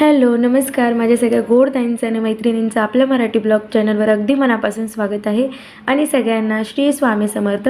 Hello नमस्कार. माझ्या सगळ्या गोड ताईंचं आणि मैत्रिणींचं आपल्या मराठी ब्लॉग चॅनलवर अगदी मनापासून स्वागत आहे आणि सगळ्यांना श्री स्वामी समर्थ.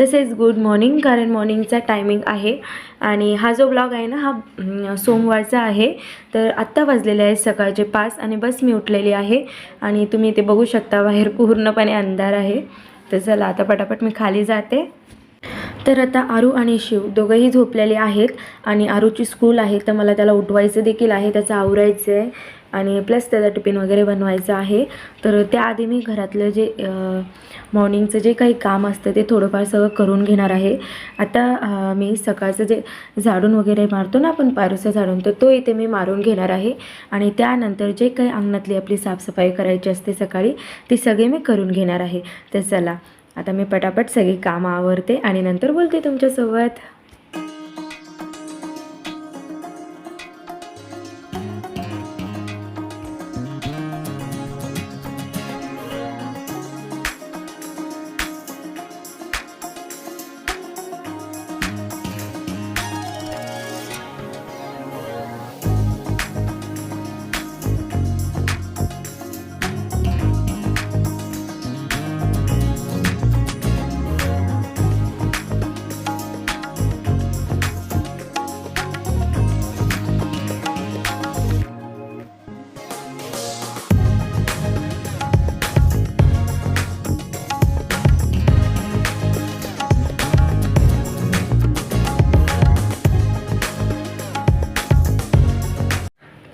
तसेच गुड मॉर्निंग कारण मॉर्निंगचा टायमिंग आहे आणि हा जो ब्लॉग आहे ना हा सोमवारचा आहे. तर आत्ता वाजलेले आहे सकाळचे पाच आणि बस मी उठलेली आहे आणि तुम्ही ते बघू शकता बाहेर पूर्णपणे अंधार आहे. तर चला आता पटापट मी खाली जाते. तर आता आरू आणि शिव दोघंही झोपलेले आहेत आणि आरूची स्कूल आहे तर मला त्याला उठवायचं देखील आहे त्याचं आवरायचं आहे आणि प्लस त्याचा टिफिन वगैरे बनवायचं आहे. तर त्याआधी मी घरातलं जे मॉर्निंगचं जे काही काम असतं ते थोडंफार सगळं करून घेणार आहे. आता मी सकाळचं जे झाडून वगैरे मारतो ना आपण पारुसा झाडून तर तो इथे मी मारून घेणार आहे. आणि त्यानंतर जे काही अंगणातली आपली साफसफाई करायची असते सकाळी ती सगळी मी करून घेणार आहे. तर चला आता मी पटापट सगळी कामं आवरते आणि नंतर बोलते तुमच्यासोबत.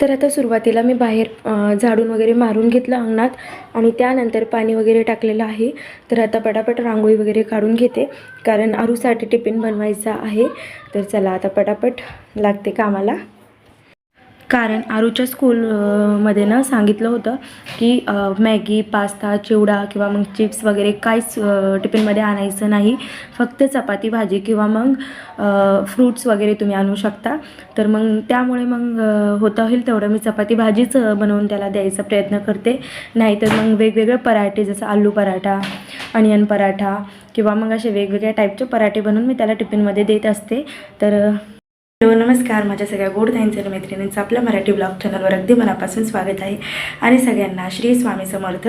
तर आता सुरुवातीला मी बाहेर झाडून वगैरे मारून घेतलं अंगणात आणि त्यानंतर पाणी वगैरे टाकलेलं आहे. तर आता पटापट रांगोळी वगैरे काढून घेते. कारण आरूसाठी टिफिन बनवायचा आहे. तर चला आता पटापट लागते कामाला. कारण आरूच्या स्कूलमध्ये ना सांगितलं होतं की मॅगी पास्ता चिवडा किंवा मग चिप्स वगैरे काहीच टिफिनमध्ये आणायचं नाही. फक्त चपाती भाजी किंवा मग फ्रूट्स वगैरे तुम्ही आणू शकता. तर मग त्यामुळे मग होतं होईल तेवढं. मी चपाती भाजीच बनवून त्याला द्यायचा प्रयत्न करते. नाहीतर मग वेगवेगळे पराठे जसं आलू पराठा अनियन पराठा किंवा मग असे वेगवेगळ्या टाईपचे पराठे बनवून मी त्याला टिफिनमध्ये देत असते. तर हॅलो नमस्कार. माझ्या सगळ्या गोड ताईंचं मैत्रिणींचं आपल्या मराठी ब्लॉग चॅनलवर अगदी मनापासून स्वागत आहे. आणि सगळ्यांना श्री स्वामी समर्थ.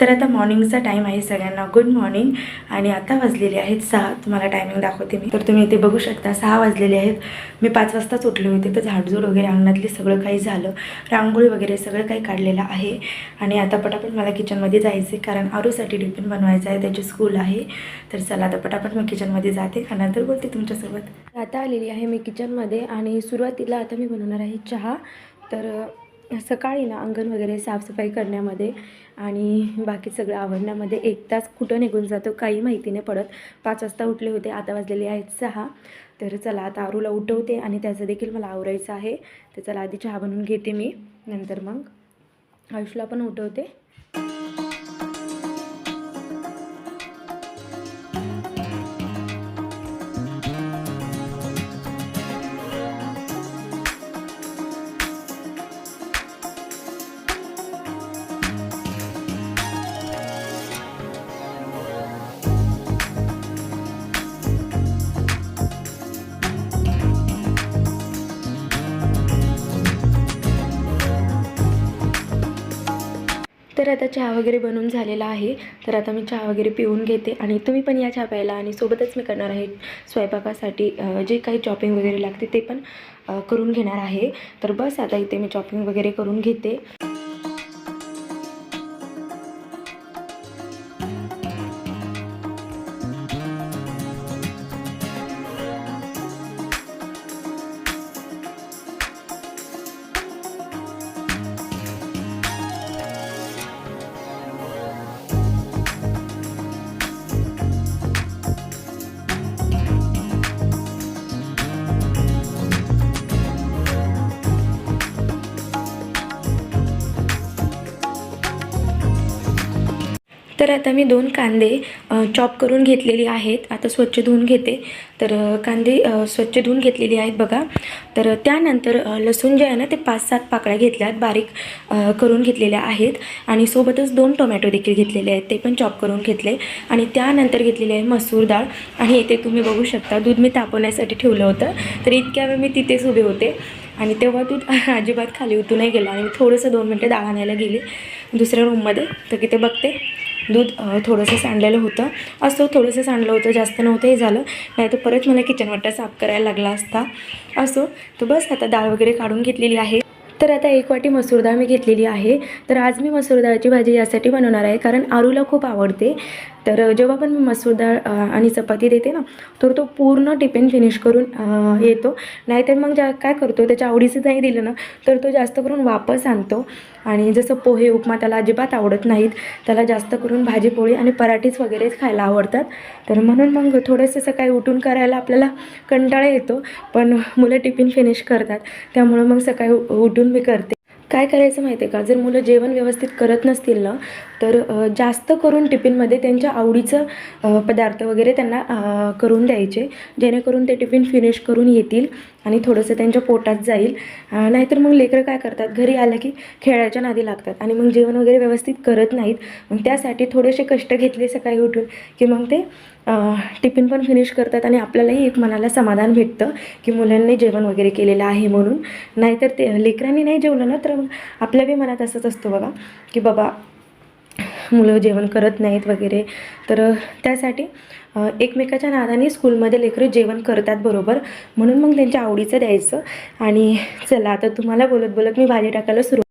तर आता मॉर्निंगचा टाईम आहे सगळ्यांना. गुड मॉर्निंग आणि आता वाजलेले आहेत सहा. तुम्हाला टायमिंग दाखवते मी. तर तुम्ही इथे बघू शकता सहा वाजलेले आहेत. मी पाच वाजताच उठले होते. तर झाडझूड वगैरे अंगणातले सगळं काही झालं. रांगोळी वगैरे सगळं काही काढलेलं आहे. आणि आता पटापट मला किचनमध्ये जायचं कारण आरूसाठी टिफिन बनवायचं आहे. त्याची स्कूल आहे. तर चला आता पटापट मी किचनमध्ये जाते. आणि नंतर बोलते तुमच्यासोबत. आता आलेली आहे मी किचनमध्ये आणि सुरुवातीला आता मी बनवणार आहे चहा. तर सकाळी ना अंगण वगैरे साफसफाई करण्यामध्ये आणि बाकी सगळं आवडण्यामध्ये एक तास कुठं निघून जातो काही माहिती नाही पडत. पाच वाजता उठले होते आता वाजलेले आहेत सहा. तर चला आता आरूला उठवते आणि त्याचं देखील मला आवरायचं आहे. तर चला आधी चहा बनवून घेते मी. नंतर मग आयुषला पण उठवते. आता चहा वगैरे बनवून झालेला आहे. तर आता मी चहा वगैरे पिऊन घेते आणि तुम्ही पण या चहा प्यायला आणि सोबतच मी करणार आहे स्वयंपाकासाठी जे काही चॉपिंग वगैरे लागते ते पण करून घेणार आहे. तर बस आता इथे मी चॉपिंग वगैरे करून घेते. तर आता मी दोन कांदे चॉप करून घेतलेली आहेत. आता स्वच्छ धुवून घेते. तर कांदे स्वच्छ धुवून घेतलेली आहेत बघा. तर त्यानंतर लसूण जे आहे ना ते पाच सात पाकळ्या घेतल्या आहेत बारीक करून घेतलेल्या आहेत. आणि सोबतच दोन टोमॅटो देखील घेतलेले आहेत. ते पण चॉप करून घेतले. आणि त्यानंतर घेतलेली आहे मसूर डाळ. आणि इथे तुम्ही बघू शकता दूध मी तापवण्यासाठी ठेवलं होतं. तर इतक्या वेळ मी तिथेच उभे होते. आणि तेव्हा दूध अजिबात खाली उतू नाही गेलं. आणि मी थोडंसं दोन मिनटं डाळ आणायला गेले. दुसऱ्या रूममध्ये तर तिथे बघते. दूध थोडंसं सांडलेलं होतं. असं थोडंसं सांडलं होतं जास्त नव्हतं हे झालं. नाही तर परत मला किचन वाटा साफ करायला लागला असता. असो तर बस आता डाळ वगैरे काढून घेतलेली आहे. तर आता एक वाटी मसूर डाळ मी घेतलेली आहे. तर आज मी मसूर डाळची भाजी यासाठी बनवणार आहे कारण आरूला खूप आवडते. तर जेव्हा पण मी मसूर डाळ आणि चपाती देते ना तर तो पूर्ण टिफिन फिनिश करून येतो. नाहीतर मग ज्या काय करतो त्याच्या आवडीचं नाही दिलं ना तर तो जास्त करून वापस आणतो. आणि जसं पोहे उपमा त्याला अजिबात आवडत नाहीत. त्याला जास्त करून भाजीपोळी आणि पराठीच वगैरेच खायला आवडतात. तर म्हणून मग थोडंसं सकाळी उठून करायला आपल्याला कंटाळा येतो. पण मुलं टिफिन फिनिश करतात. त्यामुळं मग सकाळी उ- उठून मी करते. काय करायचं माहिती आहे का? जर मुलं जेवण व्यवस्थित करत नसतील ना तर जास्त करून टिफिनमध्ये त्यांच्या आवडीचं पदार्थ वगैरे त्यांना करून द्यायचे. जेणेकरून ते टिफिन फिनिश करून येतील. आणि थोडंसं त्यांच्या पोटात जाईल. नाहीतर मग लेकरं काय करतात? घरी आलं की खेळायच्या नादी लागतात आणि मग जेवण वगैरे व्यवस्थित करत नाहीत. मग त्यासाठी थोडेसे कष्ट घेतले सकाळी उठून की मग ते टिफिन पण फिनिश करतात आणि आपल्यालाही एक मनाला समाधान भेटतं की मुलांनी जेवण वगैरे केलेलं आहे म्हणून. नाहीतर ते लेकरांनी नाही जेवलं ना तर आपल्या बी मनात असंच असतं बघा की बाबा मुलं जेवण करत नाहीत वगैरे. तर त्यासाठी एकमेकाच्या नादाने स्कूलमध्ये लेकरं जेवण करतात बरोबर. म्हणून मग त्यांच्या आवडीचं द्यायचं. आणि चला आता तुम्हाला बोलत बोलत मी भाजी टाकायला सुरू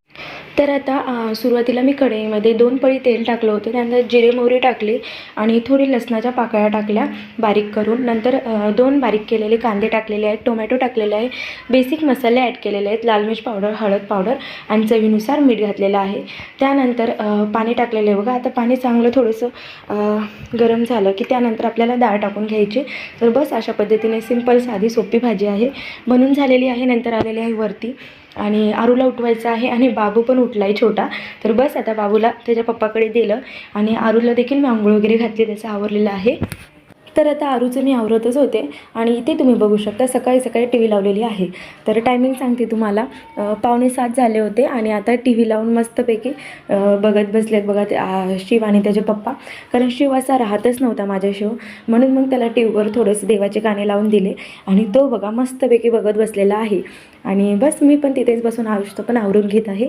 तर आता सुरुवातीला मी कढईमध्ये दोन पळी तेल टाकलं होतं. त्यानंतर जिरे मोहरी टाकली आणि थोडी लसणाच्या पाकळ्या टाकल्या बारीक करून. नंतर दोन बारीक केलेले कांदे टाकलेले आहेत टोमॅटो टाकलेले आहे बेसिक मसाले ॲड केलेले आहेत लाल मिर्च पावडर हळद पावडर आणि चवीनुसार मीठ घातलेलं आहे. त्यानंतर पाणी टाकलेलं आहे. बघा आता पाणी चांगलं थोडंसं गरम झालं की त्यानंतर आपल्याला डाळ टाकून घ्यायची. तर बस अशा पद्धतीने सिंपल साधी सोपी भाजी आहे. बनून झालेली आहे नंतर आलेली आहे वरती. आणि आरूला उठवायचं आहे आणि बाबू पण उठला आहे छोटा. तर बस आता बाबूला त्याच्या पप्पाकडे दिलं आणि आरूला देखील मी आंघोळ वगैरे घातली त्याचं आवरलेलं आहे. तर आता आरूचं मी आवरतच होते आणि इथे तुम्ही बघू शकता सकाळी सकाळी टी व्ही लावलेली आहे. तर टायमिंग सांगते तुम्हाला. पावणे सात झाले होते आणि आता टी व्ही लावून मस्तपैकी बघत बसलेत बघा ते शिव आणि त्याचे पप्पा. कारण शिव असा राहतच नव्हता माझ्या शिव. म्हणून मग त्याला टी व्हीवर थोडंसं देवाचे गाणे लावून दिले आणि तो बघा मस्तपैकी बघत बसलेला आहे. आणि बस मी पण तिथेच बसून आयुष्य पण आवरून घेत आहे.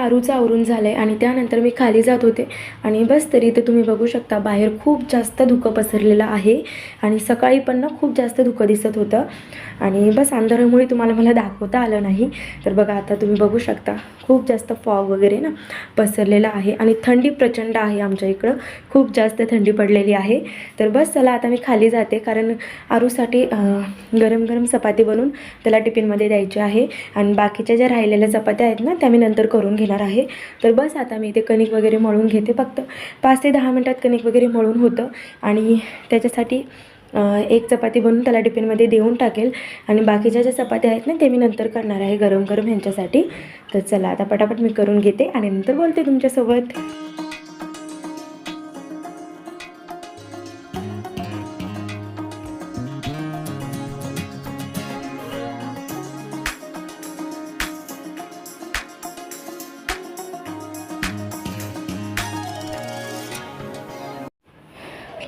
आरूचं आवरून झालं आहे आणि त्यानंतर मी खाली जात होते. आणि बस तरी इथे तुम्ही बघू शकता बाहेर खूप जास्त धुकं पसरलेलं आहे. आणि सकाळी पण ना खूप जास्त धुकं दिसत होतं. आणि बस अंधारामुळे तुम्हाला मला दाखवता आलं नाही. तर बघा आता तुम्ही बघू शकता खूप जास्त फॉग वगैरे ना पसरलेलं आहे. आणि थंडी प्रचंड आहे आमच्या इकडं. खूप जास्त थंडी पडलेली आहे. तर बस चला आता मी खाली जाते. कारण आरूसाठी गरम गरम चपाती बनवून त्याला टिफिनमध्ये द्यायची आहे. आणि बाकीच्या ज्या राहिलेल्या चपात्या आहेत ना त्या मी नंतर करून घेणार आहे. तर बस आता मी इथे कणिक वगैरे मळून घेते फक्त. पाच ते दहा मिनटात कणिक वगैरे मळून होतं. आणि त्याच्यासाठी एक चपाती बनवून त्याला टिफिनमध्ये देऊन टाकेल. आणि बाकीच्या ज्या चपात्या आहेत ना ते मी नंतर करणार आहे गरम गरम ह्यांच्यासाठी. तर चला आता पटापट मी करून घेते आणि नंतर बोलते तुमच्यासोबत.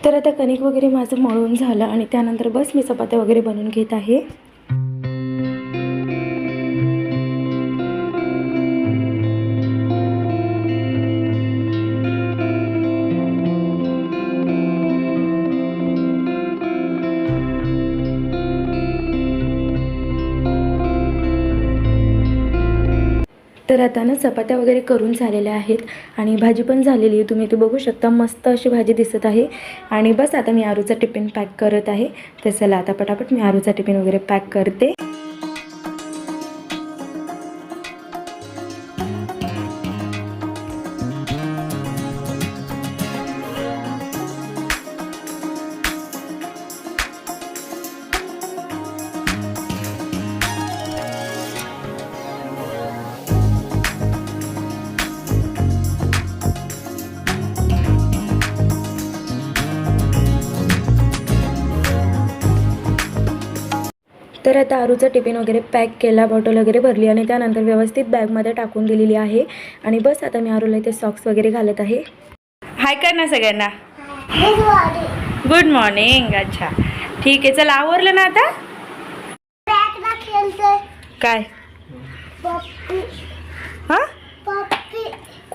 तर आता कणिक वगैरे माझं मळून झालं आणि त्यानंतर बस मी चपात्या वगैरे बनवून घेत आहे. आता ना चपात्या वगैरे करून झालेल्या आहेत आणि भाजी पण झालेली आहे. तुम्ही ते बघू शकता मस्त अशी भाजी दिसत आहे. आणि बस आता मी आरूचा टिफिन पॅक करत आहे. तर चला आता पटापट मी आरूचा टिफिन वगैरे पॅक करते. तर आता आरूचा टिफिन वगैरे पॅक केला बॉटल वगैरे भरली आणि त्यानंतर व्यवस्थित बॅगमध्ये टाकून दिलेली आहे. आणि बस आता मी आरूला इथे सॉक्स वगैरे घालत आहे. हाय कर ना सगळ्यांना गुड मॉर्निंग अच्छा. ठीक आहे चला आवरलं ना आता? काय? हां?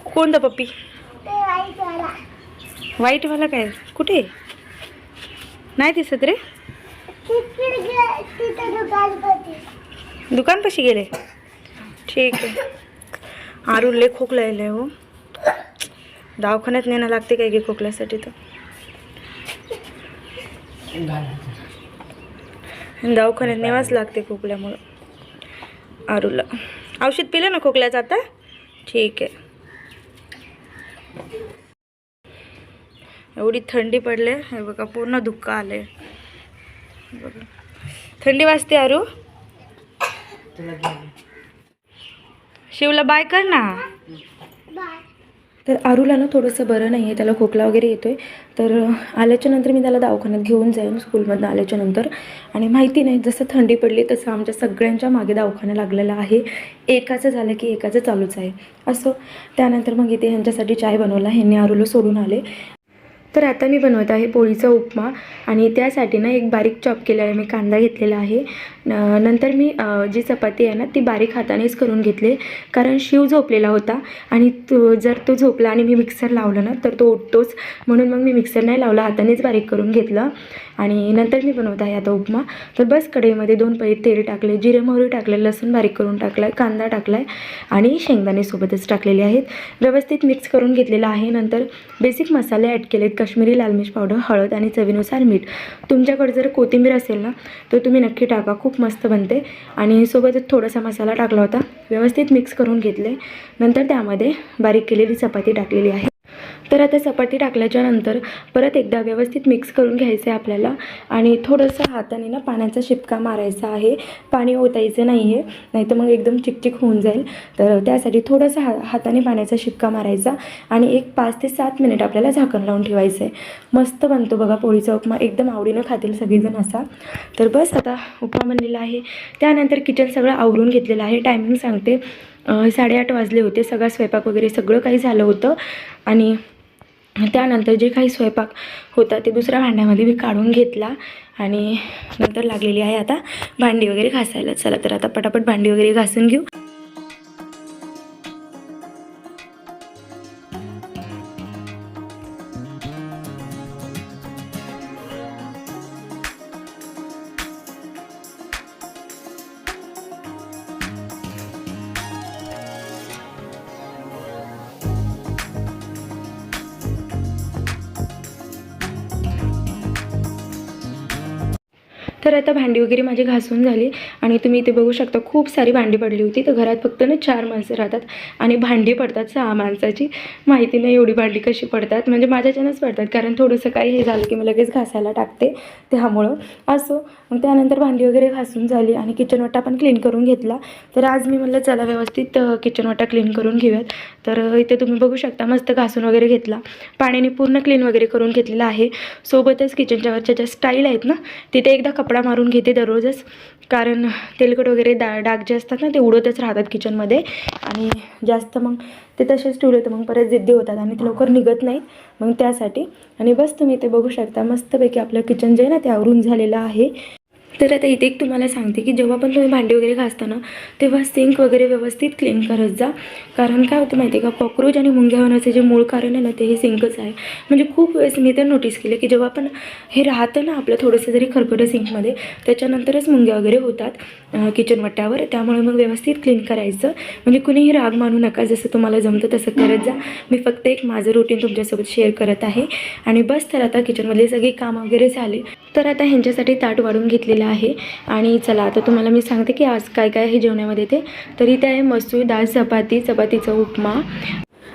कोणतं पप्पी व्हाईटवाला काय? कुठे? नाही दिसत रे. दुकान कशी गेले. ठीक आहे. आरुले खोकला आहे हो. दवाखान्यात नेणं लागते काय की खोकल्यासाठी तर. दवाखान्यात नेवाच लागते खोकल्यामुळं. आरूला औषध पिलं ना खोकल्याचं आता? ठीक आहे. एवढी थंडी पडले हे बघा पूर्ण दुःख आले बघा. थंडी वाजते अरु. शिवला बाय कर ना. तर आरूला ना थोडंसं बरं नाही आहे त्याला खोकला वगैरे येतो आहे तर आल्याच्यानंतर मी त्याला दवाखान्यात घेऊन जाईन स्कूलमधनं आल्याच्यानंतर. आणि माहिती नाही जसं थंडी पडली तसं आमच्या सगळ्यांच्या मागे दवाखाना लागलेला आहे. एकाचं झालं की एकाचं चालूच आहे. असं. त्यानंतर मग इथे ह्यांच्यासाठी चाय बनवला ह्यांनी आरूला सोडून आले. तर आता मी बनवत आहे पोळीचा उपमा आणि त्यासाठी ना एक बारीक चॉप केलेला आहे मी कांदा घेतलेला आहे. न- नंतर मी जी चपाती आहे ना ती बारीक हातानेच करून घेतले. कारण शिव झोपलेला होता आणि तो जर तो झोपला आणि मी मिक्सर लावलं ना तर तो उठतोच म्हणून मग मी मिक्सर नाही लावला हातानेच बारीक करून घेतलं. आणि नंतर मी बनवत आहे आता उपमा. तर बस कढईमध्ये दोन पै तेल टाकले जिरे मोहरी टाकले लसूण बारीक करून टाकला आहे कांदा टाकला आहे आणि शेंगदाणेसोबतच टाकलेले आहेत. व्यवस्थित मिक्स करून घेतलेलं आहे. नंतर बेसिक मसाले ॲड केलेत कश्मीरी लाल मिर्च पावडर हळद आणि चवीनुसार मीठ. तुमच्याकडे जर कोथिंबीर असेल ना तर तुम्ही नक्की टाका. खूप मस्त बनते. आणि सोबतच थोडासा मसाला टाकला होता. व्यवस्थित मिक्स करून घेतले. नंतर त्यामध्ये बारीक केलेली चपाती टाकलेली आहे. तर आता चपाती टाकल्याच्या नंतर परत एकदा व्यवस्थित मिक्स करून घ्यायचं आहे आपल्याला. आणि थोडंसं हाताने ना पाण्याचा शिपका मारायचा आहे. पाणी ओतायचं नाही आहे नाहीतर मग एकदम चिकचिक होऊन जाईल. तर त्यासाठी थोडंसं हा हाताने पाण्याचा शिपका मारायचा आणि एक पाच ते सात मिनिट आपल्याला झाकण लावून ठेवायचं आहे मस्त बनतो बघा पोळीचा उपमा एकदम आवडीनं खातील सगळेजण असा. तर बस आता उपमा बनलेला आहे. त्यानंतर किचन सगळं आवरून घेतलेलं आहे. टायमिंग सांगते. साडेआठ वाजले होते. सगळा स्वयंपाक वगैरे सगळं काही झालं होतं. आणि त्यानंतर जे काही स्वयंपाक होता ते दुसऱ्या भांड्यामध्ये मी काढून घेतला आणि नंतर लागलेली आहे आता भांडी वगैरे घासायला. चला तर आता पटापट भांडी वगैरे घासून घेऊ. तर आता भांडी वगैरे माझी घासून झाली आणि तुम्ही इथे बघू शकता खूप सारी भांडी पडली होती. तर घरात फक्त ना चार माणसं राहतात आणि भांडी पडतात सहा माणसाची. माहिती नाही एवढी भांडी कशी पडतात. म्हणजे माझ्याच्यानंच पडतात कारण थोडंसं काही हे झालं की मी लगेच घासायला टाकते त्यामुळं. असो मग त्यानंतर भांडी वगैरे घासून झाली आणि किचन वाटा पण क्लीन करून घेतला. तर आज मी म्हणलं चला व्यवस्थित किचन वाटा क्लीन करून घेऊयात. तर इथे तुम्ही बघू शकता मस्त घासून वगैरे घेतला. पाण्याने पूर्ण क्लीन वगैरे करून घेतलेला आहे. सोबतच किचनच्या वरच्या ज्या स्टाईल आहेत ना तिथे एकदा कपडा मारून घेते दररोजच. कारण तेलकट वगैरे डा डाग जे असतात ना ते उडतच राहतात किचनमध्ये आणि जास्त मग ते तसेच ठेवले तर मग परत जिद्दी होतात आणि ते लवकर निघत नाहीत. मग त्यासाठी. आणि बस तुम्ही ते बघू शकता मस्तपैकी आपलं किचन जे आहे ना ते आवरून झालेलं आहे. तर आता इथे एक तुम्हाला सांगते की जेव्हा पण तुम्ही भांडी वगैरे घासता ना तेव्हा सिंक वगैरे व्यवस्थित क्लीन करत जा. कारण काय होतं माहिती आहे का कॉक्रोच आणि मुंग्या होण्याचं जे मूळ कारण आहे ना ते हे सिंकच आहे. म्हणजे खूप वेळेस मी तर नोटीस केलं की जेव्हा पण हे राहतं ना आपलं थोडंसं जरी खरखरं सिंकमध्ये त्याच्यानंतरच मुंग्या वगैरे होतात. किचन वट्ट्यावर त्यामुळे मग व्यवस्थित क्लीन करायचं. म्हणजे कुणीही राग मानू नका. जसं तुम्हाला जमतं तसं करत जा. मी फक्त एक माझं रुटीन तुमच्यासोबत शेअर करत आहे. आणि बस तर आता किचनमधले सगळी कामं वगैरे झाले. तर आता ह्यांच्यासाठी ताट वाढून घेतलेलं आहे. आणि चला आता तुम्हाला मी सांगते की आज काय काय आहे जेवणामध्ये ते. तर इथे आहे मसूर डाळ चपाती चपातीचा उपमा.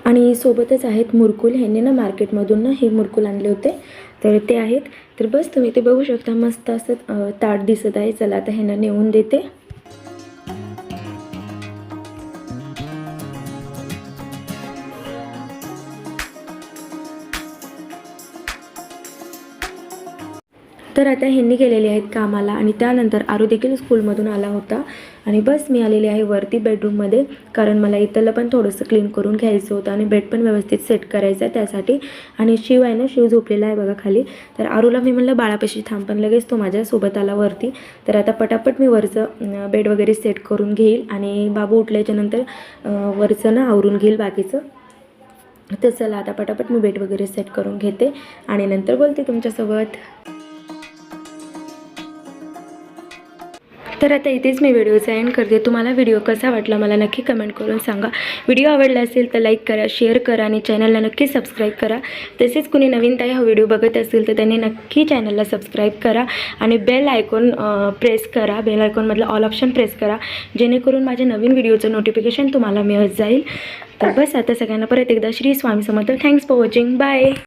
आणि सोबतच आहेत मुरकुल. ह्यांनी ना मार्केटमधून ना हे मुरकुल आणले होते. तर ते आहेत. तर बस तुम्ही ते बघू शकता. मस्त असं ताट दिसत आहे. चला आता ह्यांना नेऊन देते. तर आता ह्यांनी गेलेले आहेत कामाला आणि त्यानंतर आरू देखील स्कूलमधून आला होता. आणि बस मी आलेली आहे वरती बेडरूममध्ये कारण मला इथलं पण थोडंसं क्लीन करून घ्यायचं होतं आणि बेड पण व्यवस्थित सेट करायचं आहे त्यासाठी. आणि शिव आहे ना शिव झोपलेला आहे बघा खाली. तर आरूला मी म्हणलं बाळापाशी थांब पण लगेच तो माझ्यासोबत आला वरती. तर आता पटापट मी वरचं बेड वगैरे सेट करून घेईल. आणि बाबू उठल्याच्यानंतर वरचं ना आवरून घेईल बाकीचं. तर चला आता पटापट मी बेड वगैरे सेट करून घेते. आणि नंतर बोलते तुमच्यासोबत. तर आता इथेच मी व्हिडिओचा एंड करते. तुम्हाला व्हिडिओ कसा वाटला मला नक्की कमेंट करून सांगा. व्हिडिओ आवडला असेल तर लाईक करा शेअर करा आणि चॅनलला नक्की सबस्क्राईब करा. तसेच कुणी नवीन ताई हा व्हिडिओ बघत असेल तर त्यांनी नक्की चॅनलला सबस्क्राईब करा आणि बेल आयकॉन प्रेस करा. बेल आयकॉनमधलं ऑल ऑप्शन प्रेस करा. जेणेकरून माझ्या नवीन व्हिडिओचं नोटिफिकेशन तुम्हाला मिळत जाईल. तर बस आता सगळ्यांना परत एकदा Shri Swami Samarth. Thanks for watching bye